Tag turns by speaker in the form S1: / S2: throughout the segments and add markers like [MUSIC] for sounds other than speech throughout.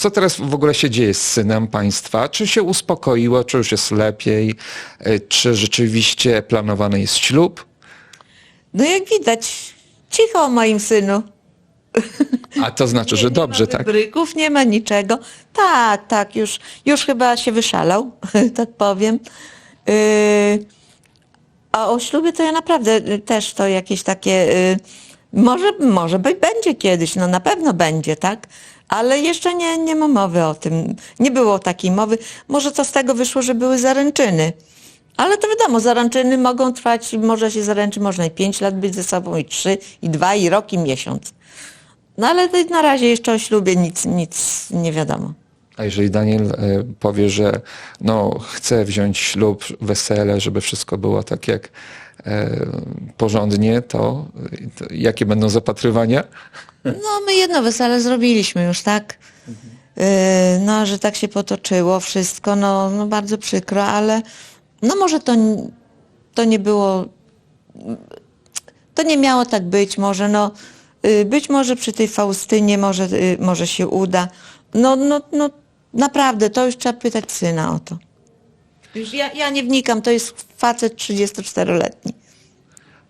S1: Co teraz w ogóle się dzieje z synem państwa? Czy się uspokoiło, czy już jest lepiej? Y, Czy rzeczywiście planowany jest ślub?
S2: No jak widać, cicho o moim synu.
S1: A to znaczy, że [LAUGHS] dobrze,
S2: nie ma
S1: tak?
S2: wybryków, nie ma niczego. Tak, tak, już, już chyba się wyszalał, [LAUGHS] tak powiem. Yy, a o ślubie to ja naprawdę y, też to jakieś takie, yy, może, może być, będzie kiedyś, no na pewno będzie, tak? Ale jeszcze nie, nie ma mowy o tym. Nie było takiej mowy. Może to z tego wyszło, że były zaręczyny. Ale to wiadomo, zaręczyny mogą trwać, może się zaręczy, można i pięć lat być ze sobą, i trzy, i dwa, i rok, i miesiąc. No ale na razie jeszcze o ślubie nic, nic nie wiadomo.
S1: A jeżeli Daniel y, powie, że no, chce wziąć ślub, wesele, żeby wszystko było tak jak y, porządnie, to, y, jakie będą zapatrywania?
S2: No my jedno wesele zrobiliśmy już, tak? Yy, no, że tak się potoczyło wszystko, no, no bardzo przykro, ale no może to, to nie było, to nie miało tak być, może no, yy, być może przy tej Faustynie może, yy, może się uda. No, no, no naprawdę, to już trzeba pytać syna o to. Już ja, ja nie wnikam, to jest facet 34-letni.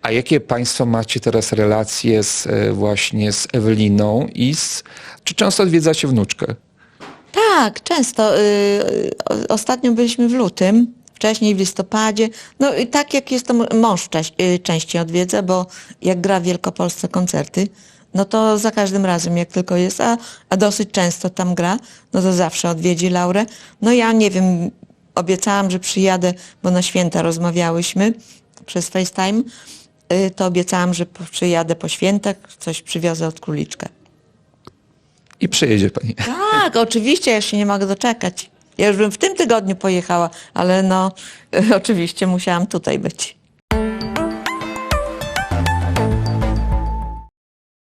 S1: A jakie Państwo macie teraz relacje z, y, właśnie z Eweliną i z, czy często odwiedzacie wnuczkę?
S2: Tak, często. Y, ostatnio byliśmy w lutym, wcześniej w listopadzie. No i tak jak jest to mąż y, częściej odwiedza, bo jak gra w Wielkopolsce koncerty, no to za każdym razem jak tylko jest, a, a dosyć często tam gra, no to zawsze odwiedzi Laurę. No ja nie wiem, obiecałam, że przyjadę, bo na święta rozmawiałyśmy przez FaceTime, y, to obiecałam, że przyjadę po świętach, coś przywiozę od króliczka.
S1: I przyjedzie Pani.
S2: Tak, oczywiście, ja się nie mogę doczekać. Ja już bym w tym tygodniu pojechała, ale no, [LAUGHS] oczywiście musiałam tutaj być.